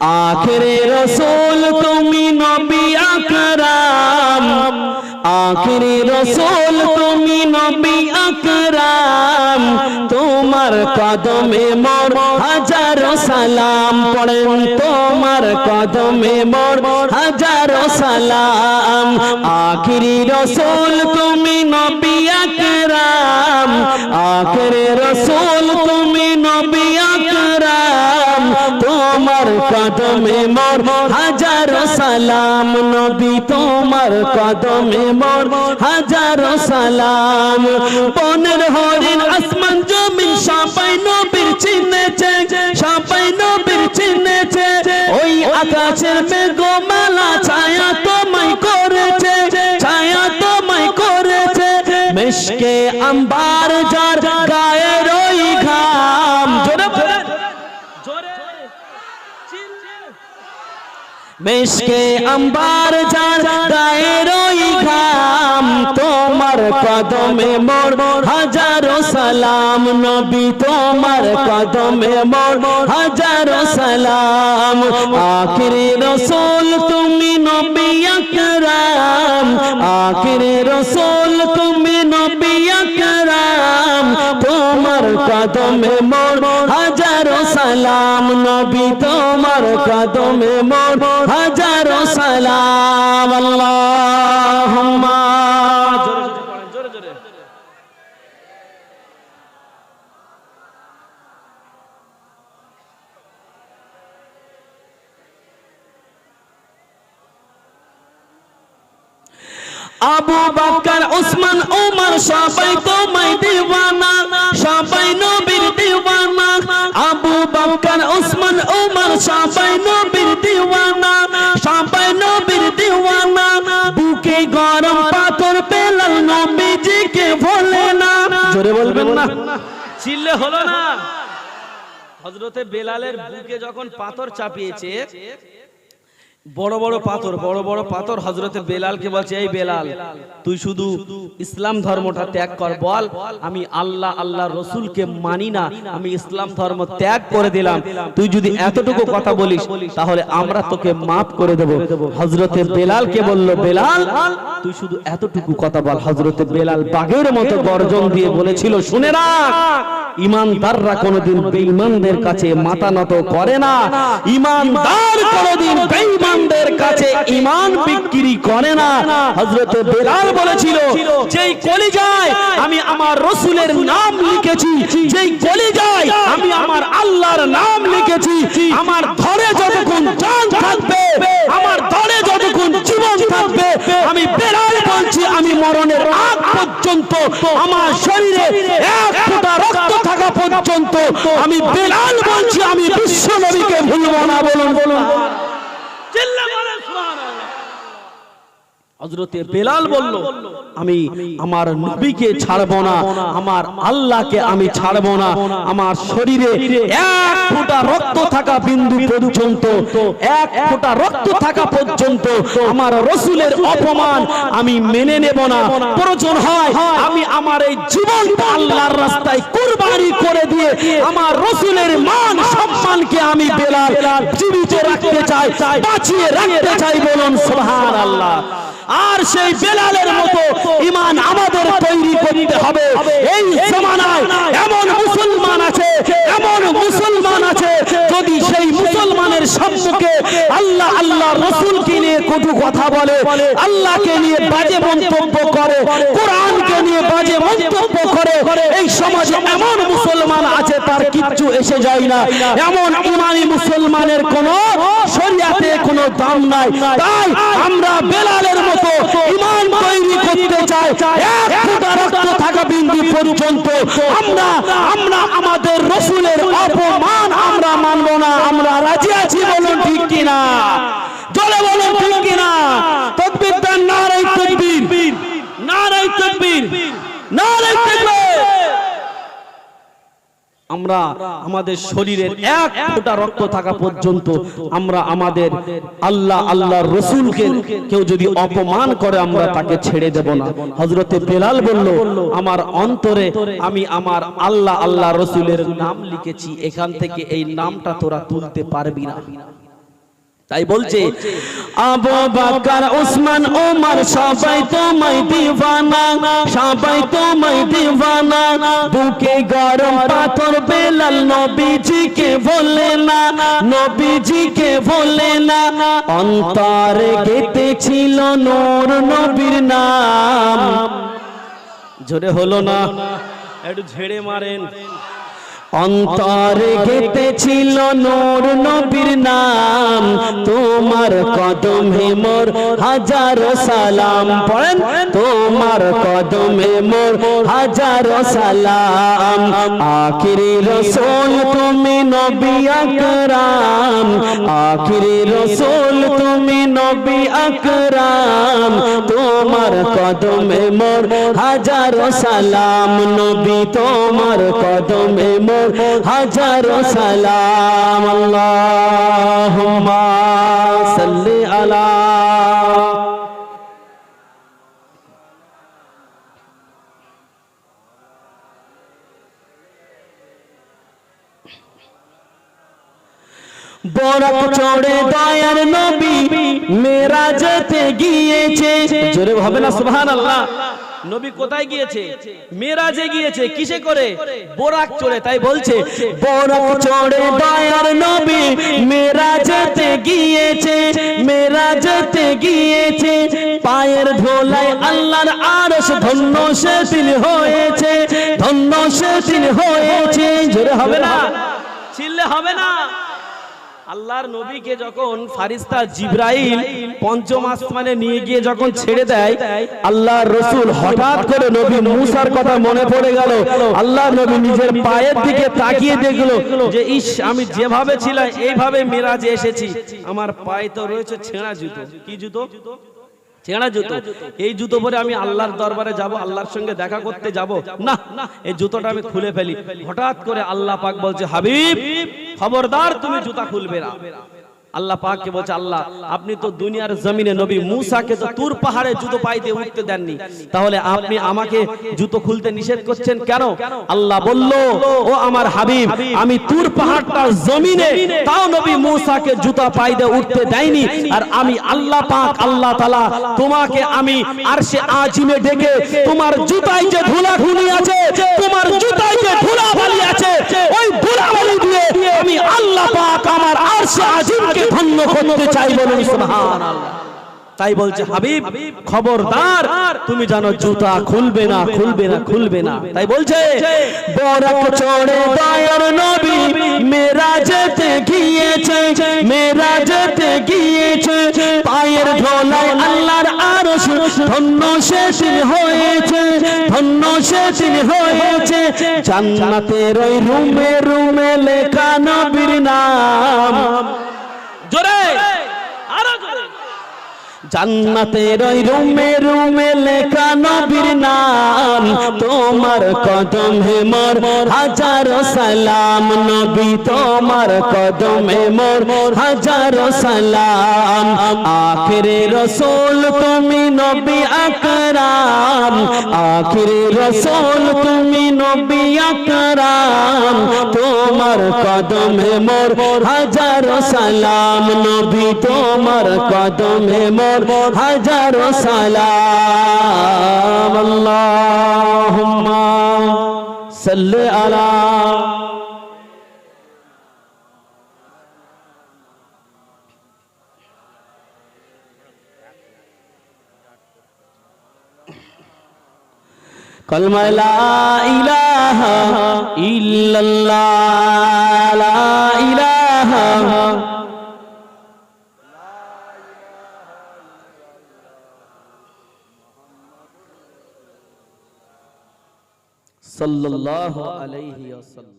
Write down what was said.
আখরে রসুল তুমি নবী আকরাম। আখরে রসুল তুমি নবী আকরাম। তোমার কদমে মোর হাজার সালাম। পড়েন তোমার কদমে মোর হাজার সালাম। আখরি রসুল তুমি নবী আকরাম। আখরে রসুল তুমি নবী তোমার কদমে মোর। হাজার সালাম নবী, তোমার কদমে মোর। হাজার সালাম। বনের হরিণ, আসমান, জমিন, সবাই নবীর চিনেছে। সবাই নবীর চিনেছে। ওই আকাশের মেঘমালা ছায়া তোমায় করেছে। ছায়া তোমায় করেছে। মেশকে আম্বার যার গায়ের মেশকে আম্বার যার গায়ের ওই ঘাম, তোমার কদমে মোর হাজারো সালাম, নবী তোমার কদমে মোর হাজারো সালাম। আখিরি রসুল তুমি নবী আকরাম, আখিরি রসুল তুমি নবী আকরাম, তোমার কদমে মোর হাজারো সালাম নবী তোমার কদমে মোর। হাজারো সালাম আল্লাহুম্মা। আবু বাক্কার ওসমান ওমর সবাই তোমায় গরম পাথর পেলাল নবীজিকে ভোলে না। জোরে বলবেন না। চিল্লে হলো না। হজরতে বেলালের বুকে যখন পাথর চাপিয়েছে বড় বড় পাথর, বড় বড় পাথর হজরতে বেলালকে বলছে, এই বেলাল, তুই শুধু ইসলাম ধর্মটা ত্যাগ কর, বল, আমি আল্লাহ আল্লাহ রসুলকে মানি না, আমি ইসলাম ধর্ম ত্যাগ করে দিলাম। তুই যদি এতটুকু কথা বলিস, তাহলে আমরা তোকে মাফ করে দেব। হজরতে বেলালকে বলল, বেলাল, তুই শুধু এতটুকু কথা বল। হজরতে বেলাল বাঘের মতো গর্জন দিয়ে বলেছিল, শুনে রাখ ইমানদাররা কোনোদিন বেঈমানদের কাছে মাথা নত করে না। ইমানদার কোনোদিন বেঈমানদের কাছে ইমান বিক্রি করে না। হযরত বেলাল বলেছিল, যেই কলিজায় আমি আমার রসুলের নাম লিখেছি, যেই কলিজায় আমি আমার আল্লাহর নাম লিখেছি, আমার ধরে যতক্ষণ জান থাকবে, আমার ধরে যতক্ষণ জীবন থাকবে, আমি বেলাল বলছি, আমি মরণের আগ পর্যন্ত আমার শরীরে পর্যন্ত আমি বিশ্ব নবীকে ভুলব না বলুন বলুন চিল্লা বলেন সুবহানাল্লাহ। হজরতে বেলাল বলল আমি আমার নবীকে ছাড়ব না আমার আল্লাহকে আমি ছাড়ব না আমার শরীরে এক ফোঁটা রক্ত থাকা বিন্দু পর্যন্ত এক ফোঁটা রক্ত থাকা পর্যন্ত আমার রসুলের অপমান আমি মেনে নেব না প্রয়োজন হয় আমি আমার এই জীবনটা আল্লাহর রাস্তায় কুরবানি করে দিয়ে আমার রসুলের মান সম্মানকে আমি বেলাল জীবিত রাখতে চাই বাঁচিয়ে রাখতে চাই বলুন সুবহান আল্লাহ আর সেই বেলালের মতো ইমান আমাদের তৈরি করতে হবে। এই জমানায় এমন মুসলমান আছে, এমন মুসলমান আছে, যদি সেই মুসলমানের সম্মুখে আল্লাহ আল্লাহ রসুলকে নিয়ে কটু কথা বলে, আল্লাহকে নিয়ে বাজে মন্তব্য করে, কোরআনকে নিয়ে বাজে মন্তব্য করে, এই সমাজে এমন মুসলমান আছে, তার কিচ্ছু এসে যায় না। এমন ইমানি মুসলমানের কোনো শরিয়াতে কোনো দাম নাই। তাই আমরা বেলালের মতো ইমান তৈরি করতে চাই। এক ফোঁটা রক্ত থাকা বিন্দু পর্যন্ত আমরা আমরা আমাদের রসুলের অপমান আমরা মানব না। আমরা রাজি আছি বলুন ঠিক কিনা? জলে বলুন ঠিক কিনা? তকবীর তকবীর নারাই তকবীর। নারাই তকবীর। আমরা আমাদের শরীরের এক ফোঁটা রক্ত থাকা পর্যন্ত আমরা আমাদের আল্লাহ আল্লাহ রসুলকে কেউ যদি অপমান করে আমরা তাকে ছেড়ে দেব না। হজরতে বেলাল বলল আমার অন্তরে আমি আমার আল্লাহ আল্লাহ রসুলের নাম লিখেছি। এখান থেকে এই নামটা তোরা তুলতে পারবি না। তাই বলছে আবু বকর উসমান ওমর সবাই তোমায় দিওয়ানা সবাই তোমায় দিওয়ানা বুকে গরম পাথর বেলাল নবীজিকে বলে না নবীজিকে বলে না অন্তরে গেতে ছিল নূর নবীর নাম। জোরে হলো না। একটু ঝেড়ে মারেন। অন্তরে গেতে ছিল নোর নবীর নাম। তোমার কদমে মোর হাজার সালাম। পড়েন? তোমার কদমে মোর হাজার সালাম। আখিরি রসুল তুমি নবী আকরাম। আখিরি রসুল তুমি নবী আকরাম। তোমার কদমে মোর হাজার সালাম। নবী তোমার কদমে মোর হাজার সালাম। আল্লাহুম্মা সাল্লি আলা বরফ চড়ে দয়ার নবী মেরা যেতে গিয়েছে। জোরে হবে না সুহান আল্লাহ নবী কোথায় গিয়েছে? মেরাজে গিয়েছে। কিসে করে? বোরাক চড়ে, তাই বলছে, বরফ চড়ে দয়ার নবী পায়ের ধোলায় আল্লাহর আরশ ধন্য সে দিন হয়েছে, ধন্য সে দিন হয়েছে। জোরে হবে না? চিল্লে হবে না? আল্লাহর নবীকে যখন ফারিস্তা জিব্রাইল পঞ্চম আসমানে নিয়ে গিয়ে যখন ছেড়ে দেয়, আল্লাহর রসুল হঠাৎ করে নবী মুসার কথা মনে পড়ে গেল। আল্লাহর নবী নিজের পায়ের দিকে তাকিয়ে দেখল যে, ইস, আমি যেভাবে ছিলাম, এইভাবে মেরাজে এসেছি। আমার পায়ে তো রয়েছে ছেঁড়া জুতো। কি জুতো? ছেঁড়া জুতো। এই জুতো পরে আমি আল্লাহর দরবারে যাব, আল্লাহর সঙ্গে দেখা করতে যাব। না, এই জুতোটা আমি খুলে ফেলি। হঠাৎ করে আল্লাহ পাক বলছে, হাবিব, খবরদার, তুমি জুতা খুলবে না। আল্লাহ পাককে বলছে, আল্লাহ, আপনি তো দুনিয়ার জমিনে নবী মুসাকে তো তুর পাহাড়ে জুতো পাই দিয়ে উঠতে দেননি। তাহলে আপনি আমাকে জুতো খুলতে নিষেধ করছেন কেন? আল্লাহ বলল, ও আমার হাবিব, আমি তুর পাহাড়টা জমিনে, তাও নবী মুসাকে জুতা পাই দিয়ে উঠতে দেয়নি। আর আমি আল্লাহ পাক, আল্লাহ তাআলা তোমাকে আমি আরশে আজিমে ডেকে তোমার জুতায় যে ধুলা ধুলি আছে, তোমার জুতায় যে ধুলা বালি আছে ওই ধুলা বালি দিয়ে আমি আল্লাহ পাক আমার আরশে আজিমকে ধন্য করতে চাই বলুন সুবহানাল্লাহ। তাই বলছে হাবিব খবরদার তুমি জানো জুতা খুলবে না খুলবে না খুলবে না তাই বলছে বরফ চড়ে দয়ার নবী মেরা যেতে গিয়েছে মেরা যেতে গিয়েছে পায়ের ধোলায় আল্লাহর আরশ ধন্য হয়েছে ধন্য শেষিন হয়েছে। জান্নাতের ওই রুমে রুমে লেখা নবীর নাম। জোরে। জান্নাতের ওই রুমে রুমে লেখা নবীর নাম। তোমার কদম হে মোর, হাজার সালাম নবী, তোমার কদম হে মোর, হাজার সালাম। আখরে রসুল তুমি নবী আকরাম। আখরে রসুল তুমি নবী আকরাম। তোমার কদম হে মোর, হাজার সালাম নবী, তোমার কদম হে মোর হাজার সালাম আল্লাহুম্মা সাল্লি আলা কলমা লা ইলাহা ইল্লাল্লাহ। الله عليه وسلم.